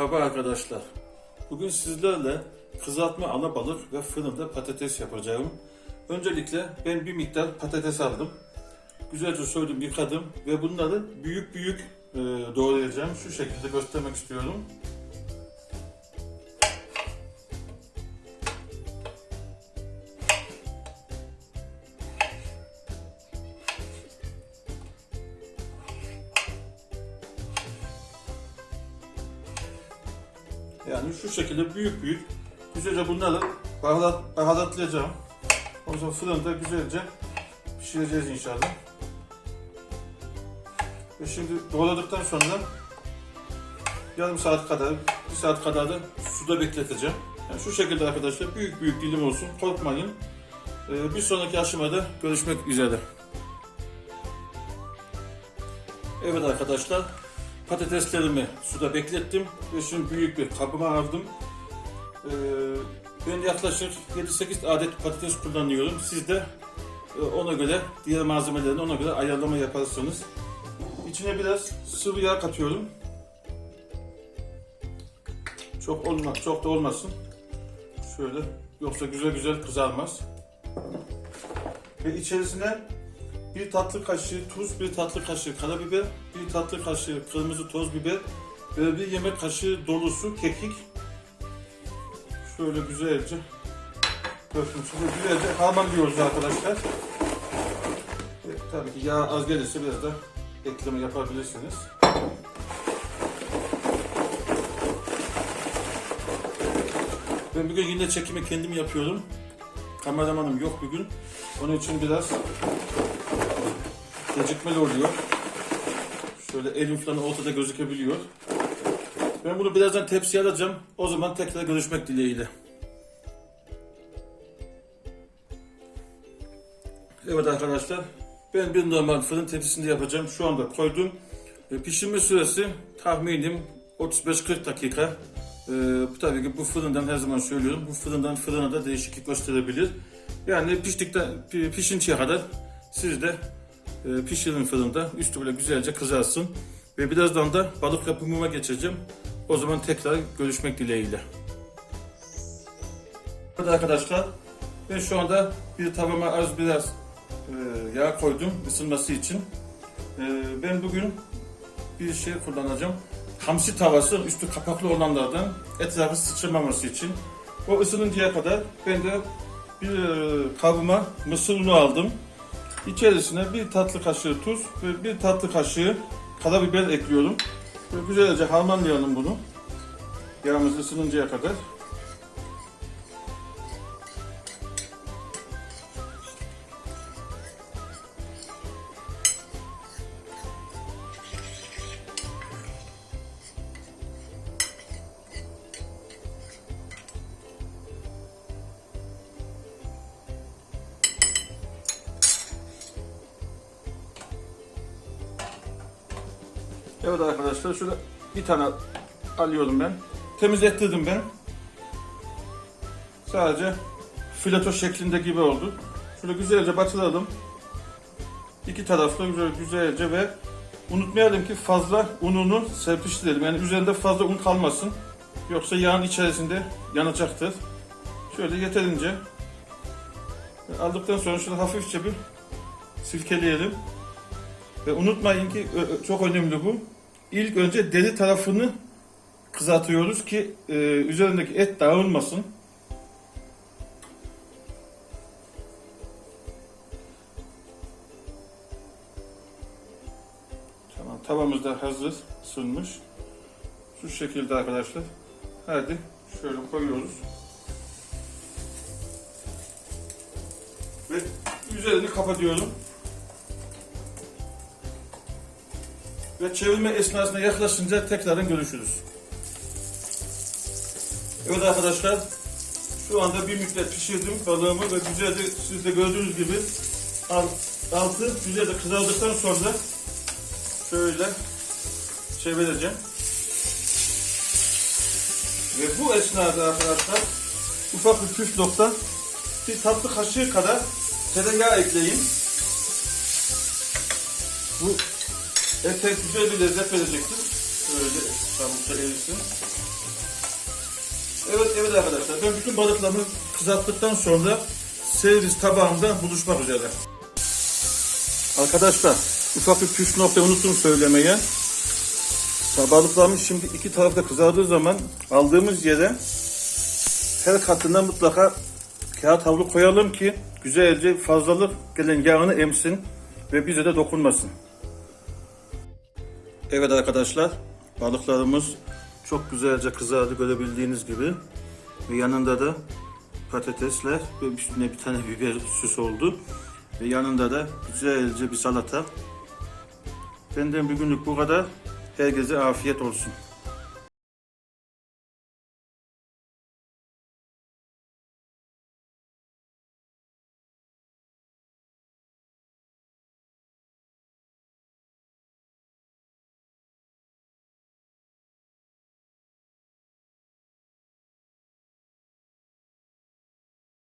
Merhaba arkadaşlar. Bugün sizlerle kızartma alabalık ve fırında patates yapacağım. Öncelikle ben bir miktar patates aldım. Güzelce soydum, yıkadım ve bunları büyük büyük e, doğrayacağım. Şu şekilde göstermek istiyorum. Yani şu şekilde büyük büyük güzelce bunları baharat, baharatlayacağım. Ondan sonra fırında güzelce pişireceğiz inşallah. Ve şimdi doğradıktan sonra yarım saat kadar, bir saat kadar da suda bekleteceğim. Yani şu şekilde arkadaşlar büyük büyük dilim olsun korkmayın. Ee, bir sonraki aşamada görüşmek üzere. Evet arkadaşlar patateslerimi suda beklettim ve şimdi büyük bir kabıma aldım. Ee, ben yaklaşık 7-8 adet patates kullanıyorum. Siz de e, ona göre diğer malzemelerini ona göre ayarlama yaparsınız. İçine biraz sıvı yağ katıyorum. Çok olma, çok da olmasın. Şöyle yoksa güzel güzel kızarmaz. Ve içerisine bir tatlı kaşığı tuz, bir tatlı kaşığı karabiber, bir tatlı kaşığı kırmızı toz biber ve bir yemek kaşığı dolusu kekik. Şöyle güzelce. Şimdi güzelce harmanlıyoruz arkadaşlar. Ve tabii ki yağ az gelirse biraz da ekleme yapabilirsiniz. Ben bugün yine çekimi kendim yapıyorum. Kameramanım yok bugün. Onun için biraz gecikmeli oluyor. Şöyle elim falan ortada gözükebiliyor. Ben bunu birazdan tepsiye alacağım. O zaman tekrar görüşmek dileğiyle. Evet arkadaşlar. Ben bir normal fırın tepsisinde yapacağım. Şu anda koydum. E, Pişirme süresi tahminim 35-40 dakika. E, bu tabii ki bu fırından her zaman söylüyorum. Bu fırından fırına da değişiklik gösterebilir. Yani piştikten pi- pişinceye kadar siz de pişirin fırında. Üstü böyle güzelce kızarsın. Ve birazdan da balık yapımıma geçeceğim. O zaman tekrar görüşmek dileğiyle. Evet arkadaşlar. Ben şu anda bir tavama az biraz e, yağ koydum ısınması için. E, ben bugün bir şey kullanacağım. Hamsi tavası üstü kapaklı olanlardan etrafı sıçramaması için. O ısınıncaya kadar ben de bir e, kabıma mısır unu aldım. İçerisine bir tatlı kaşığı tuz ve bir tatlı kaşığı karabiber ekliyorum. Böyle güzelce harmanlayalım bunu. Yağımız ısınıncaya kadar. Evet arkadaşlar şöyle bir tane alıyorum ben. Temizlettirdim ben. Sadece fileto şeklinde gibi oldu. Şöyle güzelce batıralım. İki tarafta güzel, güzelce ve unutmayalım ki fazla ununu serpiştirelim. Yani üzerinde fazla un kalmasın. Yoksa yağın içerisinde yanacaktır. Şöyle yeterince aldıktan sonra şöyle hafifçe bir silkeleyelim. Ve unutmayın ki çok önemli bu. İlk önce deri tarafını kızartıyoruz ki e, üzerindeki et dağılmasın. Tamam tavamız da hazır ısınmış. Şu şekilde arkadaşlar. Hadi şöyle koyuyoruz. Ve üzerini kapatıyorum. Ve çevirme esnasında yaklaşınca tekrardan görüşürüz. Evet arkadaşlar, şu anda bir müddet pişirdim balığımı ve güzelce siz de gördüğünüz gibi alt, altı güzelce kızardıktan sonra şöyle çevireceğim. Ve bu esnada arkadaşlar ufak bir püf nokta bir tatlı kaşığı kadar tereyağı ekleyin. Bu ete güzel bir lezzet verecektir. Böyle tavukta erisin. Evet evet arkadaşlar ben bütün balıklarımı kızarttıktan sonra servis tabağımda buluşmak üzere. Arkadaşlar ufak bir püf nokta unuttum söylemeye. Balıklarımız şimdi iki tarafta kızardığı zaman aldığımız yere her katına mutlaka kağıt havlu koyalım ki güzelce fazlalık gelen yağını emsin ve bize de dokunmasın. Evet arkadaşlar balıklarımız çok güzelce kızardı görebildiğiniz gibi ve yanında da patatesler ve üstüne bir tane biber süs oldu ve yanında da güzelce bir salata. Benden bugünlük bu kadar. Herkese afiyet olsun.